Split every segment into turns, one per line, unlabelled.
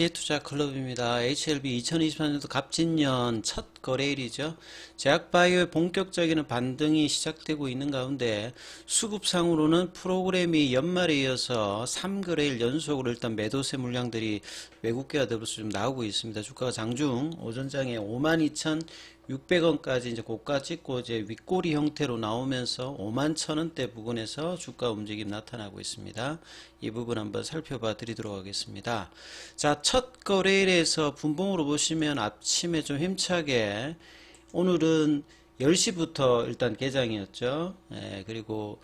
시투자 클럽입니다. HLB 2024년도 갑진년 첫 거래일이죠. 제약바이오의 본격적인 반등이 시작되고 있는 가운데 수급상으로는 프로그램이 연말에 이어서 3거래일 연속으로 일단 매도세 물량들이 외국계와 더불어서 좀 나오고 있습니다. 주가가 장중 오전장에 52,600원까지 이제 고가 찍고 이제 윗꼬리 형태로 나오면서 5만 천 원대 부근에서 주가 움직임 나타나고 있습니다. 이 부분 한번 살펴봐 드리도록 하겠습니다. 자, 첫 거래일에서 분봉으로 보시면 아침에 좀 힘차게 오늘은 10시부터 일단 개장이었죠. 예, 그리고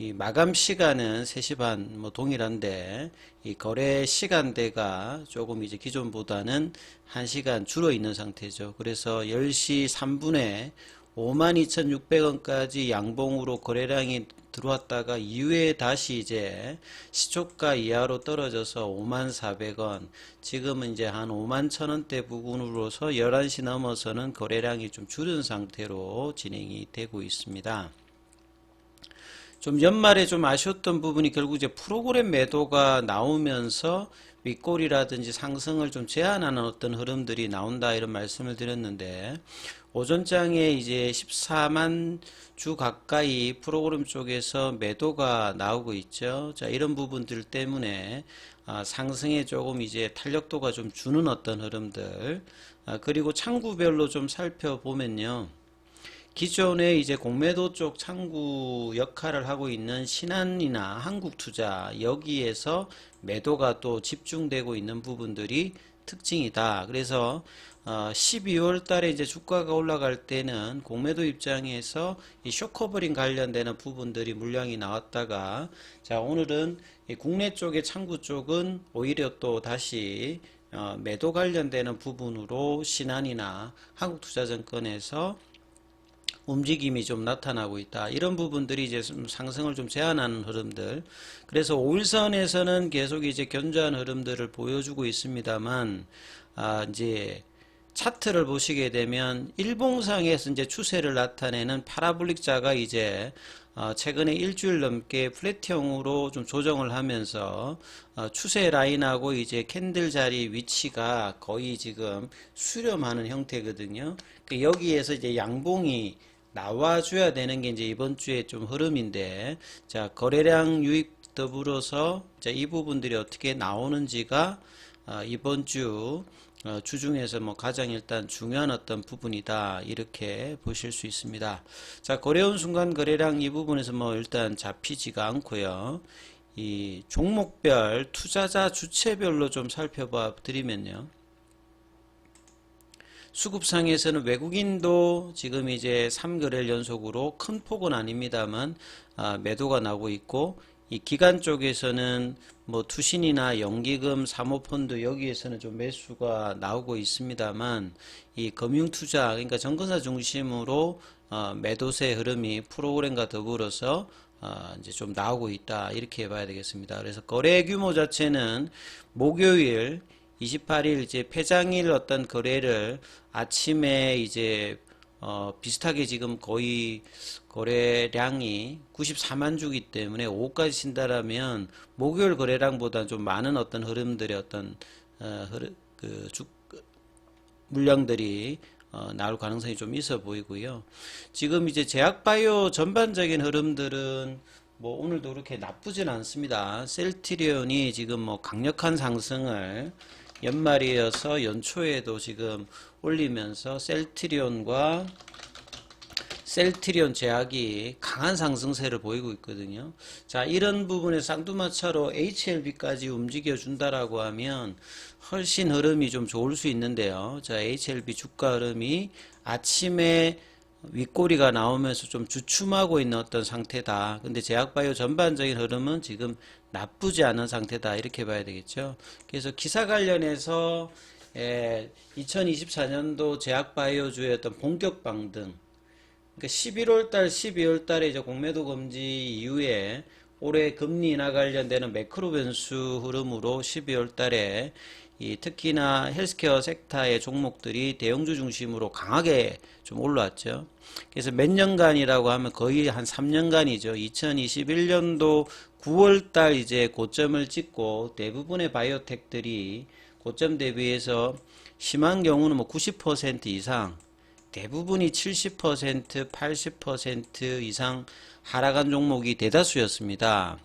이 마감 시간은 3시 반 뭐 동일한데 이 거래 시간대가 조금 이제 기존보다는 1시간 줄어 있는 상태죠. 그래서 10시 3분에 52,600원까지 양봉으로 거래량이 들어왔다가 이후에 다시 이제 시초가 이하로 떨어져서 54,400원 지금은 이제 한 51,000원대 부근으로서 11시 넘어서는 거래량이 좀 줄은 상태로 진행이 되고 있습니다. 좀 연말에 좀 아쉬웠던 부분이 결국 이제 프로그램 매도가 나오면서 윗골이라든지 상승을 좀 제한하는 어떤 흐름들이 나온다 이런 말씀을 드렸는데 오전장에 이제 14만 주 가까이 프로그램 쪽에서 매도가 나오고 있죠. 자, 이런 부분들 때문에 아, 상승에 조금 이제 탄력도가 좀 주는 어떤 흐름들 아, 그리고 창구별로 좀 살펴보면요. 기존에 이제 공매도 쪽 창구 역할을 하고 있는 신한이나 한국투자 여기에서 매도가 또 집중되고 있는 부분들이 특징이다. 그래서 어, 12월 달에 이제 주가가 올라갈 때는 공매도 입장에서 이 쇼커버링 관련되는 부분들이 물량이 나왔다가 자 오늘은 이 국내 쪽의 창구 쪽은 오히려 또 다시 어, 매도 관련되는 부분으로 신한이나 한국투자증권에서 움직임이 좀 나타나고 있다. 이런 부분들이 이제 좀 상승을 좀 제한하는 흐름들. 그래서 5일선에서는 계속 이제 견조한 흐름들을 보여주고 있습니다만, 아, 이제 차트를 보시게 되면 일봉상에서 이제 추세를 나타내는 파라볼릭자가 이제 어, 최근에 일주일 넘게 플랫형으로 좀 조정을 하면서 어, 추세 라인하고 이제 캔들 자리 위치가 거의 지금 수렴하는 형태거든요. 그 여기에서 이제 양봉이 나와줘야 되는 게 이제 이번 주에 좀 흐름인데, 자, 거래량 유입 더불어서, 자, 이 부분들이 어떻게 나오는지가, 어, 이번 주, 어, 주중에서 뭐 가장 일단 중요한 어떤 부분이다. 이렇게 보실 수 있습니다. 자, 거래온 순간 거래량 이 부분에서 뭐 일단 잡히지가 않고요. 이 종목별 투자자 주체별로 좀 살펴봐 드리면요. 수급상에서는 외국인도 지금 이제 3거래일 연속으로 큰 폭은 아닙니다만 아, 매도가 나오고 있고 이 기간 쪽에서는 뭐 투신이나 연기금, 사모펀드 여기에서는 좀 매수가 나오고 있습니다만 이 금융투자 그러니까 정권사 중심으로 어, 매도세 흐름이 프로그램과 더불어서 어, 이제 좀 나오고 있다 이렇게 봐야 되겠습니다. 그래서 거래 규모 자체는 목요일 28일 이제 폐장일 어떤 거래를 아침에 이제 어, 비슷하게 지금 거의 거래량이 94만 주기 때문에 5까지 친다라면 목요일 거래량보다 좀 많은 어떤 흐름들의 어떤 어, 그 주, 물량들이 어, 나올 가능성이 좀 있어 보이고요. 지금 이제 제약바이오 전반적인 흐름들은 뭐 오늘도 그렇게 나쁘진 않습니다. 셀트리온이 지금 뭐 강력한 상승을 연말이어서 연초에도 지금 올리면서 셀트리온과 셀트리온 제약이 강한 상승세를 보이고 있거든요. 자, 이런 부분에 쌍두마차로 HLB까지 움직여 준다라고 하면 훨씬 흐름이 좀 좋을 수 있는데요. 자, HLB 주가 흐름이 아침에 윗꼬리가 나오면서 좀 주춤하고 있는 어떤 상태다. 근데 제약바이오 전반적인 흐름은 지금 나쁘지 않은 상태다. 이렇게 봐야 되겠죠. 그래서 기사 관련해서 2024년도 제약바이오주의 어떤 본격 방등 그러니까 11월 달, 12월 달에 이제 공매도 금지 이후에 올해 금리 인하 관련되는 매크로 변수 흐름으로 12월 달에 이 특히나 헬스케어 섹터의 종목들이 대형주 중심으로 강하게 좀 올라왔죠. 그래서 몇 년간이라고 하면 거의 한 3년간이죠. 2021년도 9월 달 이제 고점을 찍고 대부분의 바이오텍들이 고점 대비해서 심한 경우는 뭐 90% 이상 대부분이 70%, 80% 이상 하락한 종목이 대다수였습니다.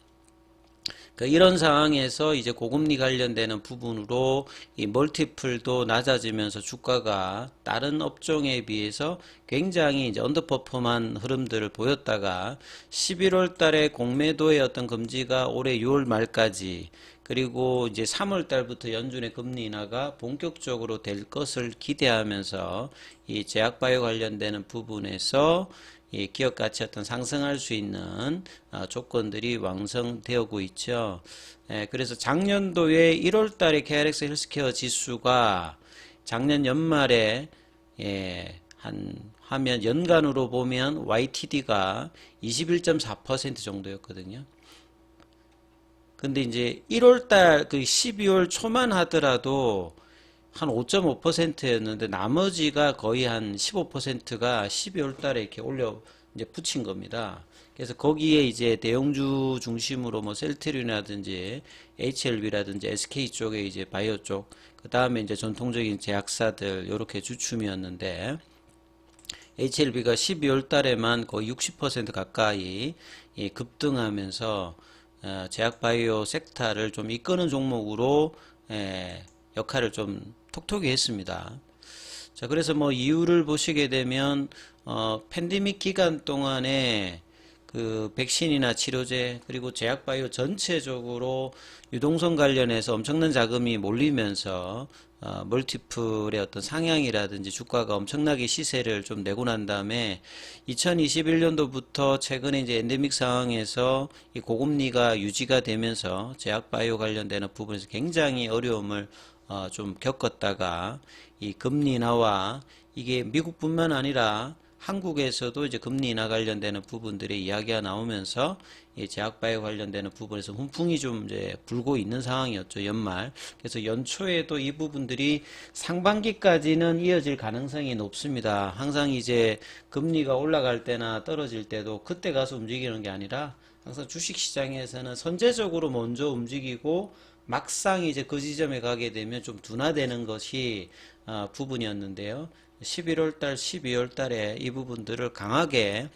그 이런 상황에서 이제 고금리 관련되는 부분으로 이 멀티플도 낮아지면서 주가가 다른 업종에 비해서 굉장히 이제 언더퍼폼한 흐름들을 보였다가 11월 달에 공매도의 어떤 금지가 올해 6월 말까지 그리고 이제 3월 달부터 연준의 금리 인하가 본격적으로 될 것을 기대하면서 이 제약바이오 관련되는 부분에서 이 기업 가치 어떤 상승할 수 있는 아, 조건들이 왕성되고 있죠. 예, 그래서 작년도에 1월 달에 KRX 헬스케어 지수가 작년 연말에 예, 한 하면 연간으로 보면 YTD가 21.4% 정도였거든요. 근데 이제 1월 달 그 12월 초만 하더라도 한 5.5%였는데 나머지가 거의 한 15%가 12월 달에 이렇게 올려 이제 붙인 겁니다. 그래서 거기에 이제 대형주 중심으로 뭐 셀트리온이라든지 HLB라든지 SK 쪽에 이제 바이오 쪽, 그 다음에 이제 전통적인 제약사들 요렇게 주춤이었는데 HLB가 12월 달에만 거의 60% 가까이 예, 급등하면서 어, 제약 바이오 섹터를 좀 이끄는 종목으로 예, 역할을 좀 톡톡히 했습니다. 자, 그래서 뭐 이유를 보시게 되면 어, 팬데믹 기간 동안에 그 백신이나 치료제 그리고 제약바이오 전체적으로 유동성 관련해서 엄청난 자금이 몰리면서 어, 멀티플의 어떤 상향이라든지 주가가 엄청나게 시세를 좀 내고 난 다음에 2021년도부터 최근에 이제 엔데믹 상황에서 이 고금리가 유지가 되면서 제약바이오 관련되는 부분에서 굉장히 어려움을 어, 좀 겪었다가 이 금리 인하와 이게 미국뿐만 아니라 한국에서도 이제 금리 인하 관련되는 부분들의 이야기가 나오면서 이 제약바이오 관련되는 부분에서 훈풍이 좀 이제 불고 있는 상황이었죠 연말. 그래서 연초에도 이 부분들이 상반기까지는 이어질 가능성이 높습니다. 항상 이제 금리가 올라갈 때나 떨어질 때도 그때 가서 움직이는 게 아니라 항상 주식 시장에서는 선제적으로 먼저 움직이고 막상 이제 그 지점에 가게 되면 좀 둔화되는 것이 어, 부분이었는데요. 11월 달, 12월 달에 이 부분들을 강하게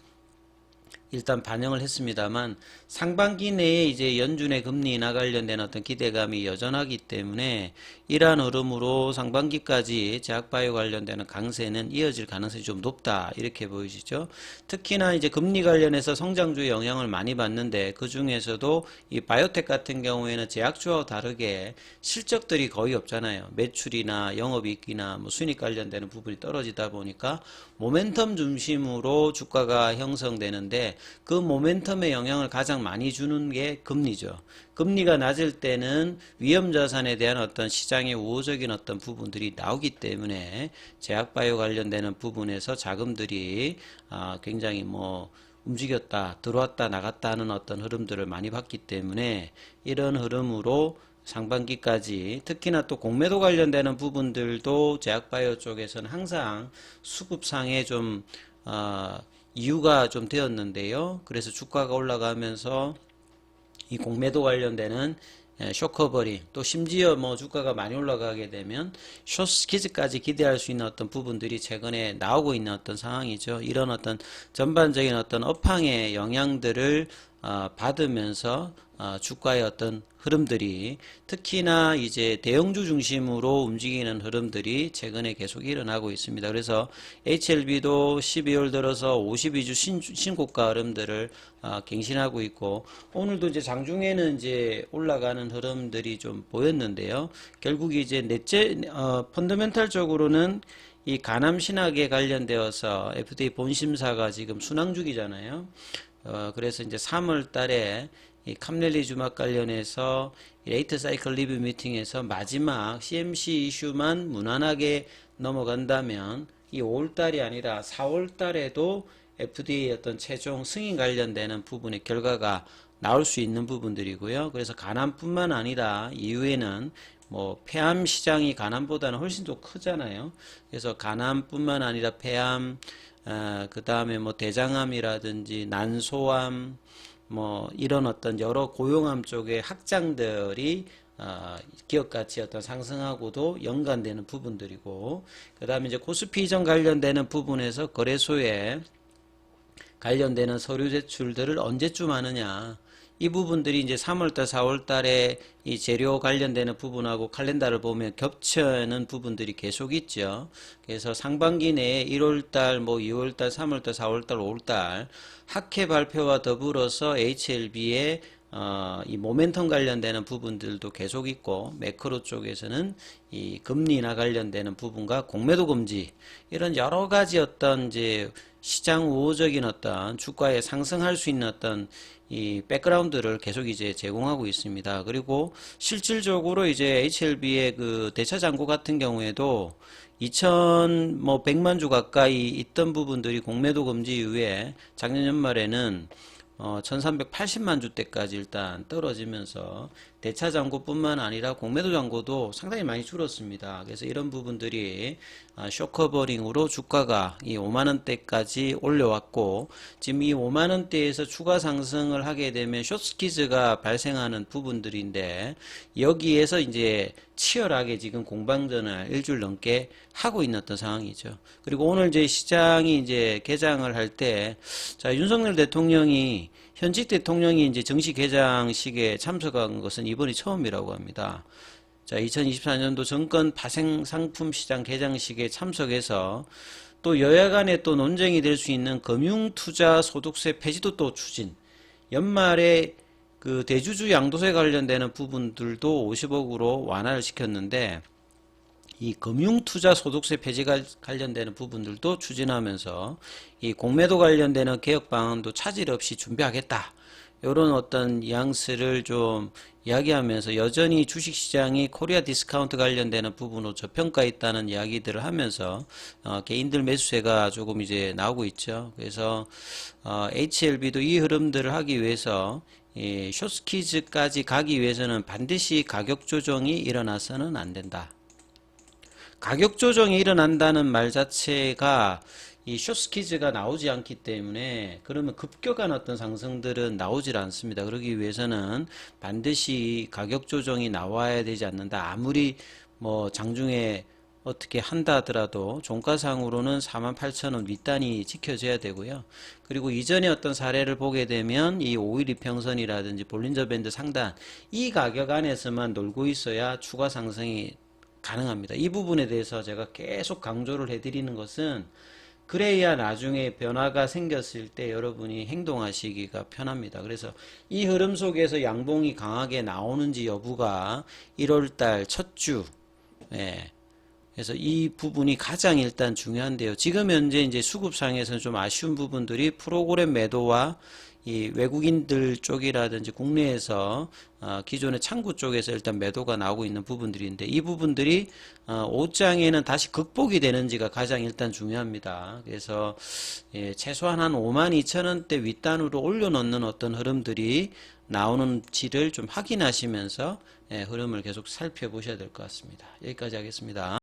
일단 반영을 했습니다만 상반기 내에 이제 연준의 금리 인하 관련된 어떤 기대감이 여전하기 때문에 이러한 흐름으로 상반기까지 제약바이오 관련되는 강세는 이어질 가능성이 좀 높다 이렇게 보이시죠. 특히나 이제 금리 관련해서 성장주의 영향을 많이 받는데 그 중에서도 이 바이오텍 같은 경우에는 제약주와 다르게 실적들이 거의 없잖아요. 매출이나 영업이익이나 뭐 순익 관련되는 부분이 떨어지다 보니까 모멘텀 중심으로 주가가 형성되는데 그 모멘텀의 영향을 가장 많이 주는 게 금리죠. 금리가 낮을 때는 위험 자산에 대한 어떤 시장의 우호적인 어떤 부분들이 나오기 때문에 제약바이오 관련되는 부분에서 자금들이 아, 굉장히 뭐 움직였다, 들어왔다, 나갔다 하는 어떤 흐름들을 많이 봤기 때문에 이런 흐름으로 상반기까지 특히나 또 공매도 관련되는 부분들도 제약바이오 쪽에서는 항상 수급상에 좀 어, 이유가 좀 되었는데요. 그래서 주가가 올라가면서 이 공매도 관련되는 예, 쇼커버리 또 심지어 뭐 주가가 많이 올라가게 되면 쇼스키즈까지 기대할 수 있는 어떤 부분들이 최근에 나오고 있는 어떤 상황이죠. 이런 어떤 전반적인 어떤 업황의 영향들을 어, 받으면서 어, 주가의 어떤 흐름들이 특히나 이제 대형주 중심으로 움직이는 흐름들이 최근에 계속 일어나고 있습니다. 그래서 HLB도 12월 들어서 52주 신, 신고가 흐름들을 어, 갱신하고 있고 오늘도 이제 장중에는 이제 올라가는 흐름들이 좀 보였는데요. 결국 이제 넷째 어, 펀더멘탈적으로는 이 가남 신학에 관련되어서 FDA 본심사가 지금 순항 중이잖아요. 어, 그래서 이제 3월 달에 이 캄렐리 주막 관련해서 레이트 사이클 리뷰 미팅에서 마지막 CMC 이슈만 무난하게 넘어간다면 이 5월 달이 아니라 4월 달에도 FDA 어떤 최종 승인 관련되는 부분의 결과가 나올 수 있는 부분들이고요. 그래서 가남뿐만 아니라 이후에는 뭐 폐암 시장이 가남보다는 훨씬 더 크잖아요. 그래서 가남뿐만 아니라 폐암, 어, 그 다음에 뭐 대장암이라든지 난소암, 뭐 이런 어떤 여러 고용암 쪽의 확장들이 어, 기업 가치 어떤 상승하고도 연관되는 부분들이고 그 다음에 이제 코스피 이전 관련되는 부분에서 거래소에 관련되는 서류 제출들을 언제쯤 하느냐. 이 부분들이 이제 3월달, 4월달에 이 재료 관련되는 부분하고 칼렌더를 보면 겹치는 부분들이 계속 있죠. 그래서 상반기 내에 1월달, 뭐 2월달, 3월달, 4월달, 5월달 학회 발표와 더불어서 HLB의 어, 이 모멘텀 관련되는 부분들도 계속 있고 매크로 쪽에서는 이 금리나 관련되는 부분과 공매도 금지 이런 여러 가지 어떤 이제 시장 우호적인 어떤 주가에 상승할 수 있는 어떤 이 백그라운드를 계속 이제 제공하고 있습니다. 그리고 실질적으로 이제 HLB의 그 대차 잔고 같은 경우에도 2000, 뭐, 100만 주 가까이 있던 부분들이 공매도 금지 이후에 작년 연말에는 어, 1380만 주대까지 일단 떨어지면서 대차 잔고뿐만 아니라 공매도 잔고도 상당히 많이 줄었습니다. 그래서 이런 부분들이 아, 쇼커버링으로 주가가 이 5만 원대까지 올려왔고 지금 이 5만 원대에서 추가 상승을 하게 되면 숏스키즈가 발생하는 부분들인데 여기에서 이제 치열하게 지금 공방전을 일주일 넘게 하고 있는 어떤 상황이죠. 그리고 오늘 이제 시장이 이제 개장을 할 때, 자, 윤석열 대통령이, 현직 대통령이 이제 정시 개장식에 참석한 것은 이번이 처음이라고 합니다. 자, 2024년도 정권 파생 상품 시장 개장식에 참석해서 또 여야 간에 또 논쟁이 될 수 있는 금융투자 소득세 폐지도 또 추진. 연말에 그 대주주 양도세 관련되는 부분들도 50억으로 완화를 시켰는데 이 금융투자 소득세 폐지가 관련되는 부분들도 추진하면서 이 공매도 관련되는 개혁 방안도 차질 없이 준비하겠다. 이런 어떤 뉘앙스를 좀 이야기하면서 여전히 주식시장이 코리아 디스카운트 관련되는 부분으로 저평가 있다는 이야기들을 하면서 어, 개인들 매수세가 조금 이제 나오고 있죠. 그래서 어, HLB도 이 흐름들을 하기 위해서 이 숏스키즈까지 가기 위해서는 반드시 가격 조정이 일어나서는 안 된다. 가격 조정이 일어난다는 말 자체가 이 숏스키즈가 나오지 않기 때문에 그러면 급격한 어떤 상승들은 나오질 않습니다. 그러기 위해서는 반드시 가격 조정이 나와야 되지 않는다. 아무리 뭐 장중에 어떻게 한다 하더라도 종가상으로는 48,000원 윗단이 지켜져야 되고요. 그리고 이전에 어떤 사례를 보게 되면 이 5일 이평선이라든지 볼린저 밴드 상단 이 가격 안에서만 놀고 있어야 추가 상승이 가능합니다. 이 부분에 대해서 제가 계속 강조를 해드리는 것은 그래야 나중에 변화가 생겼을 때 여러분이 행동하시기가 편합니다. 그래서 이 흐름 속에서 양봉이 강하게 나오는지 여부가 1월달 첫 주, 예. 그래서 이 부분이 가장 일단 중요한데요. 지금 현재 이제 수급상에서는 좀 아쉬운 부분들이 프로그램 매도와 이 외국인들 쪽이라든지 국내에서 어, 기존의 창구 쪽에서 일단 매도가 나오고 있는 부분들인데 이 부분들이 어, 옷장에는 다시 극복이 되는지가 가장 일단 중요합니다. 그래서 예, 최소한 한 5만 2천 원대 윗단으로 올려놓는 어떤 흐름들이 나오는지를 좀 확인하시면서 예, 흐름을 계속 살펴보셔야 될 것 같습니다. 여기까지 하겠습니다.